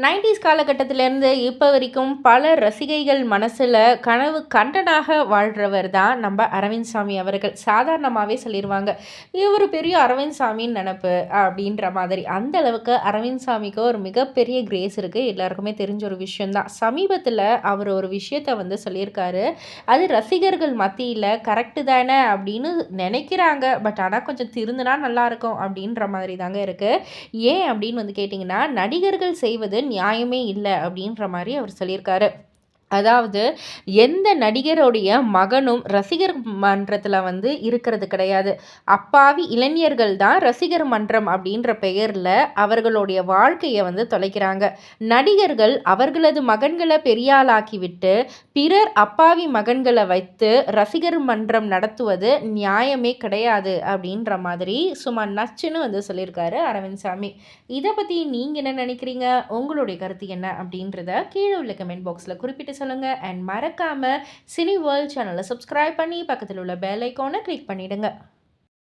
Nineties காலகட்டத்திலேருந்து இப்போ வரைக்கும் பல ரசிகைகள் மனசில் கனவு கண்டனாக வாழ்கிறவர் தான் நம்ம அரவிந்த் சாமி அவர்கள். சாதாரணமாகவே சொல்லிடுவாங்க இவர் பெரிய அரவிந்த் சாமின்னு நினப்பு அப்படின்ற மாதிரி. அந்த அளவுக்கு அரவிந்த் சாமிக்கு ஒரு மிகப்பெரிய கிரேஸ் இருக்குது எல்லாருக்குமே தெரிஞ்ச ஒரு விஷயந்தான் சமீபத்தில் அவர் ஒரு விஷயத்தை வந்து சொல்லியிருக்காரு. அது ரசிகர்கள் மத்தியில் கரெக்டு தானே அப்படின்னு நினைக்கிறாங்க. பட் ஆனால் கொஞ்சம் திருந்தினா நல்லாயிருக்கும் அப்படின்ற மாதிரி தாங்க இருக்குது ஏன் அப்படின்னு வந்து கேட்டிங்கன்னா நடிகர்கள் செய்வது நியாயமே இல்லை அப்படின்ற மாதிரி அவர் சொல்லியிருக்காரு. அதாவது எந்த நடிகருடைய மகனும் ரசிகர் மன்றத்தில் வந்து இருக்கிறது கிடையாது. அப்பாவி இளைஞர்கள் தான் ரசிகர் மன்றம் அப்படின்ற பெயரில் அவர்களுடைய வாழ்க்கையை வந்து தொலைக்கிறாங்க. நடிகர்கள் அவர்களது மகன்களை பெரியாளாக்கிவிட்டு பிறர் அப்பாவி மகன்களை வைத்து ரசிகர் மன்றம் நடத்துவது நியாயமே கிடையாது அப்படின்ற மாதிரி சும்மா நச்சுன்னு வந்து சொல்லியிருக்காரு அரவிந்த் சாமி. இதை பற்றி நீங்கள் என்ன நினைக்கிறீங்க? உங்களுடைய கருத்து என்ன அப்படின்றத கீழே உள்ள கமெண்ட் பாக்ஸில் குறிப்பிட்டு சொல்லுங்கள் அண்ட் மறக்காமல் சினி வேர்ல்ட் சேனலை சப்ஸ்கிரைப் பண்ணி பக்கத்தில் உள்ள பெல் ஐக்கானை கிளிக் பண்ணிவிடுங்க